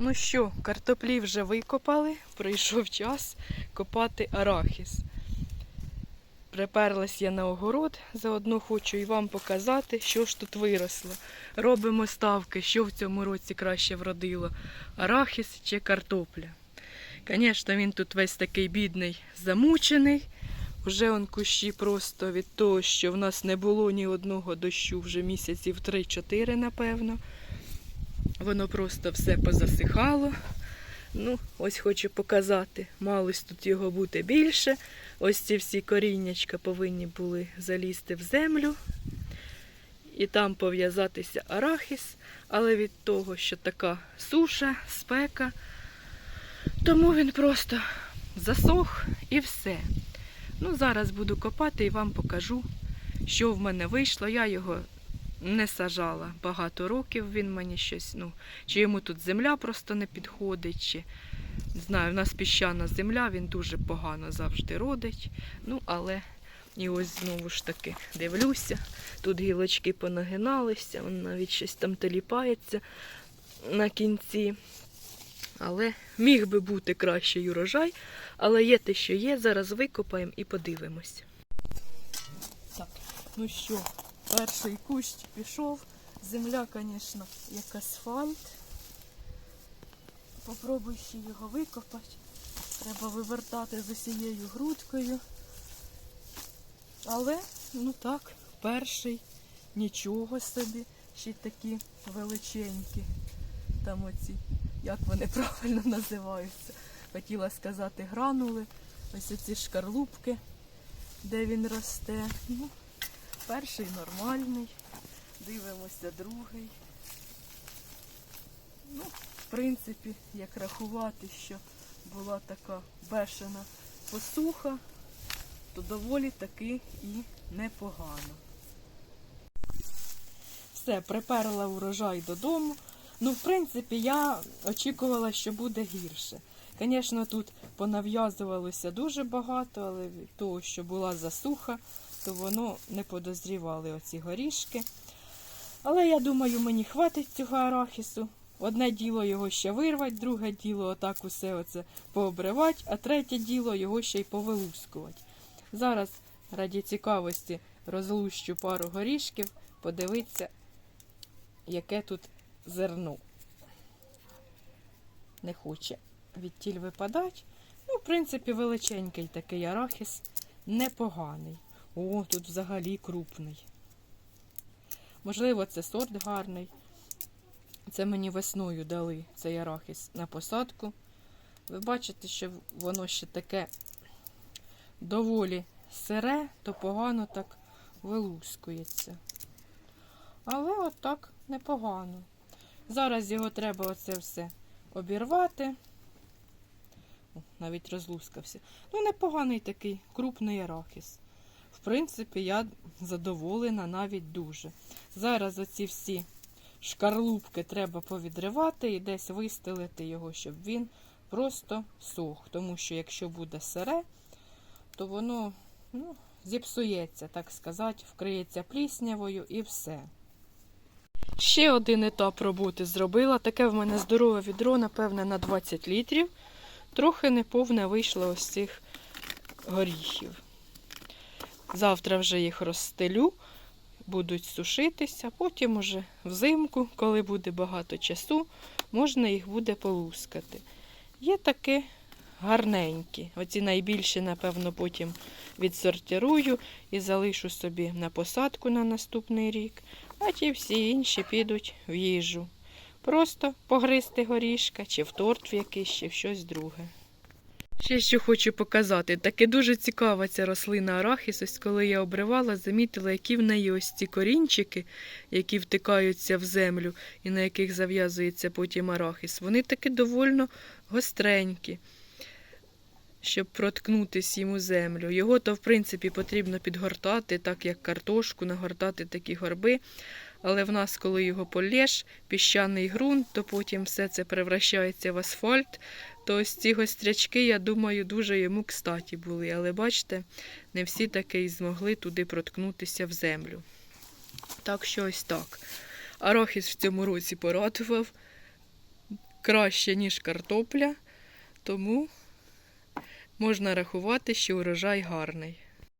Ну що, картоплі вже викопали, прийшов час копати арахіс. Приперлась я на огород, заодно хочу і вам показати, що ж тут виросло. Робимо ставки, що в цьому році краще вродило арахіс чи картопля. Звісно, він тут весь такий бідний, замучений. Вже он кущі просто від того, що в нас не було ні одного дощу вже місяців 3-4, напевно. Воно просто все позасихало. Ну, ось хочу показати. Малось тут його бути більше. Ось ці всі коріннячка повинні були залізти в землю і там пов'язатися арахіс. Але від того, що така суша, спека, тому він просто засох і все. Ну, зараз буду копати і вам покажу, що в мене вийшло. Я його не сажала багато років. Він мені щось, ну, чи йому тут земля просто не підходить, чи знаю, в нас піщана земля, він дуже погано завжди родить. Ну, але і ось знову ж таки дивлюся. Тут гілочки понагиналися, он навіть щось там теліпається на кінці. Але міг би бути кращий урожай, але є те, що є. Зараз викопаємо і подивимось. Так, ну що, перший кущ пішов. Земля, звісно, як асфальт. Попробуй ще його викопати. Треба вивертати з усією грудкою. Але, ну так, перший, нічого собі, ще й такі величенькі. Там оці, як вони правильно називаються. Хотіла сказати гранули. Ось оці шкарлупки, де він росте. Ну, перший нормальний. Дивимося другий. Ну, в принципі, як рахувати, що була така бешена посуха, то доволі таки і непогано. Все, приперла урожай додому. Ну, в принципі, я очікувала, що буде гірше. Звісно, тут понав'язувалося дуже багато, але того, що була засуха, то воно не подозрівали оці горішки. Але я думаю, мені хватить цього арахісу. Одне діло його ще вирвати, друге діло отак усе оце пообривати, а третє діло його ще й повилускувати. Зараз, раді цікавості, розлущу пару горішків, подивитися, яке тут зерно. Не хоче відтіль випадати. Ну, в принципі, величенький такий арахіс, непоганий. О, тут взагалі крупний. Можливо, це сорт гарний. Це мені весною дали цей арахіс на посадку. Ви бачите, що воно ще таке доволі сире, то погано так вилускується. Але отак непогано. Зараз його треба оце все обірвати. Навіть розлускався. Ну, непоганий такий крупний арахіс. Принципі, я задоволена навіть дуже. Зараз оці всі шкарлупки треба повідривати і десь вистелити його, щоб він просто сох. Тому що якщо буде сире, то воно ну, зіпсується, так сказати, вкриється пліснявою і все. Ще один етап роботи зробила. Таке в мене здорове відро, напевне, на 20 літрів. Трохи неповне вийшло ось цих горіхів. Завтра вже їх розстелю, будуть сушитися, потім уже взимку, коли буде багато часу, можна їх буде полускати. Є такі гарненькі. Оці найбільші, напевно, потім відсортирую і залишу собі на посадку на наступний рік, а ті всі інші підуть в їжу. Просто погризти горішка, чи в торт в якийсь, чи в щось друге. Ще що хочу показати. Таке дуже цікава ця рослина арахіс. Ось коли я обривала, замітила, які в неї ось ці корінчики, які втикаються в землю і на яких зав'язується потім арахіс. Вони таки довольно гостренькі, щоб проткнутися йому землю. Його то, в принципі, потрібно підгортати, так як картошку, нагортати такі горби. Але в нас, коли його полєш, піщаний ґрунт, то потім все це превращається в асфальт. То ось ці гострячки, я думаю, дуже йому кстаті були. Але бачите, не всі таки й змогли туди проткнутися в землю. Так що ось так. Арахіс в цьому році порадував. краще, ніж картопля, тому можна рахувати, що урожай гарний.